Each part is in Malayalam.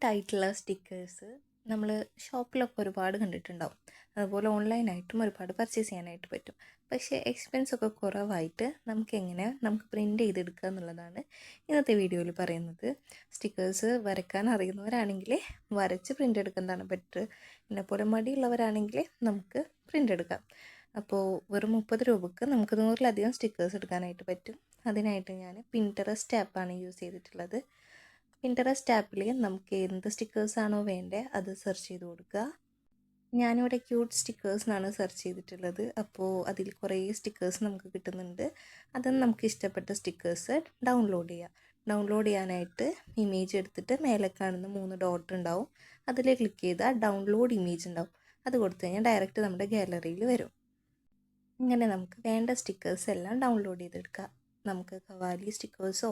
ക്യൂട്ടായിട്ടുള്ള സ്റ്റിക്കേഴ്സ് നമ്മൾ ഷോപ്പിലൊക്കെ ഒരുപാട് കണ്ടിട്ടുണ്ടാവും. അതുപോലെ ഓൺലൈനായിട്ടും ഒരുപാട് പർച്ചേസ് ചെയ്യാനായിട്ട് പറ്റും. പക്ഷേ എക്സ്പെൻസ് ഒക്കെ കുറവായിട്ട് നമുക്ക് എങ്ങനെ നമുക്ക് പ്രിന്റ് ചെയ്തെടുക്കുക എന്നുള്ളതാണ് ഇന്നത്തെ വീഡിയോയിൽ പറയുന്നത്. സ്റ്റിക്കേഴ്സ് വരയ്ക്കാൻ അറിയുന്നവരാണെങ്കിൽ വരച്ച് പ്രിന്റ് എടുക്കുന്നതാണ് ബെറ്റർ എന്നെപ്പോലെ മടിയുള്ളവരാണെങ്കിൽ നമുക്ക് പ്രിന്റ് എടുക്കാം. അപ്പോൾ വെറും മുപ്പത് രൂപക്ക് നമുക്ക് നൂറിലധികം സ്റ്റിക്കേഴ്സ് എടുക്കാനായിട്ട് പറ്റും. അതിനായിട്ട് ഞാൻ പിന്ററസ്റ്റ് ആപ്പാണ് യൂസ് ചെയ്തിട്ടുള്ളത്. പിന്ററസ്റ്റ് ആപ്പിൽ നമുക്ക് എന്ത് സ്റ്റിക്കേഴ്സാണോ വേണ്ടത് അത് സെർച്ച് ചെയ്ത് കൊടുക്കുക. ഞാനിവിടെ ക്യൂട്ട് സ്റ്റിക്കേഴ്സ് എന്നാണ് സെർച്ച് ചെയ്തിട്ടുള്ളത്. അപ്പോൾ അതിൽ കുറേ സ്റ്റിക്കേഴ്സ് നമുക്ക് കിട്ടുന്നുണ്ട്. അതിൽ നമുക്ക് ഇഷ്ടപ്പെട്ട സ്റ്റിക്കേഴ്സ് ഡൗൺലോഡ് ചെയ്യുക ഡൗൺലോഡ് ചെയ്യാനായിട്ട് ഇമേജ് എടുത്തിട്ട് മേലെ കാണുന്ന മൂന്ന് ഡോട്ട് ഉണ്ടാവും. അതിൽ ക്ലിക്ക് ചെയ്താൽ ഡൗൺലോഡ് ഇമേജ് ഉണ്ടാവും. അത് കൊടുത്തു കഴിഞ്ഞാൽ ഡയറക്റ്റ് നമ്മുടെ ഗാലറിയിൽ വരും. ഇങ്ങനെ നമുക്ക് വേണ്ട സ്റ്റിക്കേഴ്സ് എല്ലാം ഡൗൺലോഡ് ചെയ്തെടുക്കാം. നമുക്ക് കവാലി സ്റ്റിക്കേഴ്സോ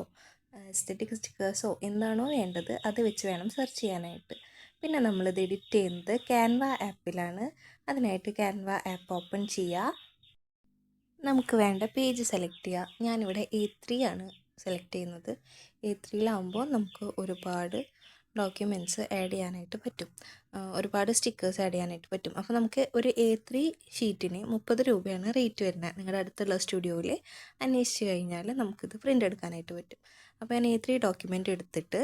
എസ്തെറ്റിക് സ്റ്റിക്കേഴ്സോ എന്താണോ വേണ്ടത് അത് വെച്ച് വേണം സെർച്ച് ചെയ്യാനായിട്ട്. പിന്നെ നമ്മളിത് എഡിറ്റ് ചെയ്യുന്നത് ക്യാൻവ ആപ്പിലാണ് അതിനായിട്ട് ക്യാൻവ ആപ്പ് ഓപ്പൺ ചെയ്യുക നമുക്ക് വേണ്ട പേജ് സെലക്ട് ചെയ്യുക ഞാനിവിടെ എ ത്രീ ആണ് സെലക്ട് ചെയ്യുന്നത്. എ ത്രീയിലാവുമ്പോൾ നമുക്ക് ഒരുപാട് ഡോക്യുമെന്റ്സ് ആഡ് ചെയ്യാനായിട്ട് പറ്റും. ഒരുപാട് സ്റ്റിക്കേഴ്സ് ആഡ് ചെയ്യാനായിട്ട് പറ്റും. അപ്പോൾ നമുക്ക് ഒരു എ ത്രീ ഷീറ്റിന് മുപ്പത് രൂപയാണ് റേറ്റ് വരുന്നത്. നിങ്ങളുടെ അടുത്തുള്ള സ്റ്റുഡിയോയിൽ അന്വേഷിച്ച് കഴിഞ്ഞാൽ നമുക്കിത് പ്രിന്റ് എടുക്കാനായിട്ട് പറ്റും. അപ്പോൾ ഞാൻ എ ത്രീ ഡോക്യുമെന്റ് എടുത്തിട്ട്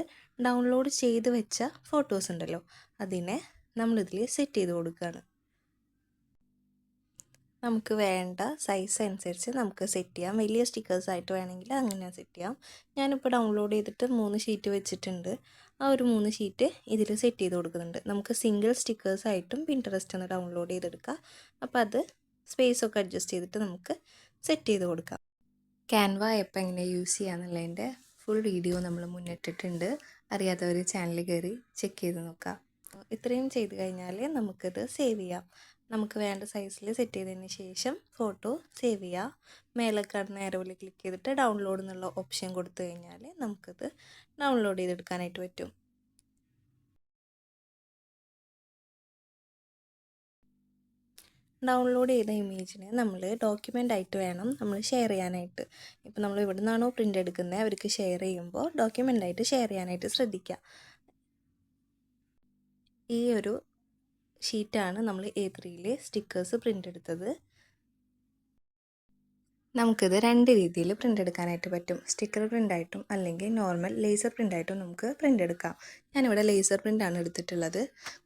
ഡൗൺലോഡ് ചെയ്ത് വെച്ച ഫോട്ടോസ് ഉണ്ടല്ലോ അതിനെ നമ്മളിതിൽ സെറ്റ് ചെയ്ത് കൊടുക്കുകയാണ് നമുക്ക് വേണ്ട സൈസ് അനുസരിച്ച് നമുക്ക് സെറ്റ് ചെയ്യാം. വലിയ സ്റ്റിക്കേഴ്സ് ആയിട്ട് വേണമെങ്കിൽ അങ്ങനെ സെറ്റ് ചെയ്യാം. ഞാനിപ്പോൾ ഡൗൺലോഡ് ചെയ്തിട്ട് മൂന്ന് ഷീറ്റ് വെച്ചിട്ടുണ്ട്. ആ ഒരു മൂന്ന് ഷീറ്റ് ഇതിൽ സെറ്റ് ചെയ്ത് കൊടുക്കുന്നുണ്ട്. നമുക്ക് സിംഗിൾ സ്റ്റിക്കേഴ്സ് ആയിട്ടും പിൻട്രസ്റ്റ് ഒന്ന് ഡൗൺലോഡ് ചെയ്തെടുക്കാം. അപ്പോൾ അത് സ്പേസ് ഒക്കെ അഡ്ജസ്റ്റ് ചെയ്തിട്ട് നമുക്ക് സെറ്റ് ചെയ്ത് കൊടുക്കാം. ക്യാൻവ ആപ്പ് എങ്ങനെ യൂസ് ചെയ്യാന്നുള്ളതിന്റെ ഫുൾ വീഡിയോ നമ്മൾ മുന്നിട്ടിട്ടുണ്ട്. അറിയാത്തവർ ചാനൽ കയറി ചെക്ക് ചെയ്ത് നോക്കാം. ഇത്രയും ചെയ്ത് കഴിഞ്ഞാൽ നമുക്കിത് സേവ് ചെയ്യാം. നമുക്ക് വേണ്ട സൈസിൽ സെറ്റ് ചെയ്തതിന് ശേഷം ഫോട്ടോ സേവ് ചെയ്യുക മേലെ കാണുന്ന നേരവിൽ ക്ലിക്ക് ചെയ്തിട്ട് ഡൗൺലോഡ് എന്നുള്ള ഓപ്ഷൻ കൊടുത്തു കഴിഞ്ഞാൽ നമുക്കത് ഡൗൺലോഡ് ചെയ്തെടുക്കാനായിട്ട് പറ്റും. ഡൗൺലോഡ് ചെയ്ത ഇമേജിനെ നമ്മൾ ഡോക്യുമെന്റ് ആയിട്ട് വേണം നമ്മൾ ഷെയർ ചെയ്യാനായിട്ട്. ഇപ്പോൾ നമ്മൾ ഇവിടെ നിന്നാണോ പ്രിന്റ് എടുക്കുന്നത് അവർക്ക് ഷെയർ ചെയ്യുമ്പോൾ ഡോക്യുമെന്റ് ആയിട്ട് ഷെയർ ചെയ്യാനായിട്ട് ശ്രദ്ധിക്കുക ഈ ഒരു ഷീറ്റാണ് നമ്മൾ എ ത്രീയിൽ സ്റ്റിക്കേഴ്സ് പ്രിന്റ് എടുത്തത് നമുക്കിത് രണ്ട് രീതിയിൽ പ്രിന്റ് എടുക്കാനായിട്ട് പറ്റും. സ്റ്റിക്കർ പ്രിന്റായിട്ടും അല്ലെങ്കിൽ നോർമൽ ലേസർ പ്രിന്റായിട്ടും നമുക്ക് പ്രിന്റ് എടുക്കാം ഞാനിവിടെ ലേസർ പ്രിന്റാണ് എടുത്തിട്ടുള്ളത്.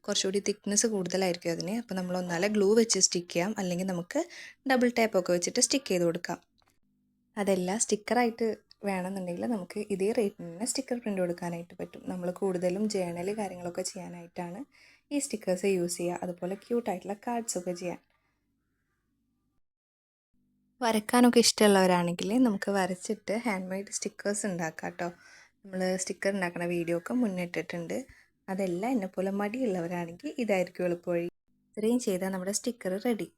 കുറച്ചുകൂടി തിക്നെസ് കൂടുതലായിരിക്കും അതിന്. അപ്പോൾ നമ്മൾ ഒന്നാലെ ഗ്ലൂ വെച്ച് സ്റ്റിക്ക് ചെയ്യാം. അല്ലെങ്കിൽ നമുക്ക് ഡബിൾ ടാപ്പൊക്കെ വെച്ചിട്ട് സ്റ്റിക്ക് ചെയ്ത് കൊടുക്കാം. അതെല്ലാം സ്റ്റിക്കറായിട്ട് വേണമെന്നുണ്ടെങ്കിൽ നമുക്ക് ഇതേ റേറ്റിന് തന്നെ സ്റ്റിക്കർ പ്രിന്റ് കൊടുക്കാനായിട്ട് പറ്റും. നമ്മൾ കൂടുതലും ജേണൽ കാര്യങ്ങളൊക്കെ ചെയ്യാനായിട്ടാണ് ഈ സ്റ്റിക്കേഴ്സ് യൂസ് ചെയ്യുക. അതുപോലെ ക്യൂട്ടായിട്ടുള്ള കാർഡ്സൊക്കെ ചെയ്യാൻ. വരക്കാനൊക്കെ ഇഷ്ടമുള്ളവരാണെങ്കിൽ നമുക്ക് വരച്ചിട്ട് ഹാൻഡ് മെയ്ഡ് സ്റ്റിക്കേഴ്സ് ഉണ്ടാക്കാം കേട്ടോ നമ്മൾ സ്റ്റിക്കർ ഉണ്ടാക്കുന്ന വീഡിയോ ഒക്കെ മുന്നിട്ടിട്ടുണ്ട്. അതെല്ലാം എന്നെപ്പോലെ മടിയുള്ളവരാണെങ്കിൽ ഇതായിരിക്കും എളുപ്പവഴി. ഇത്രയും ചെയ്താൽ നമ്മുടെ സ്റ്റിക്കർ റെഡി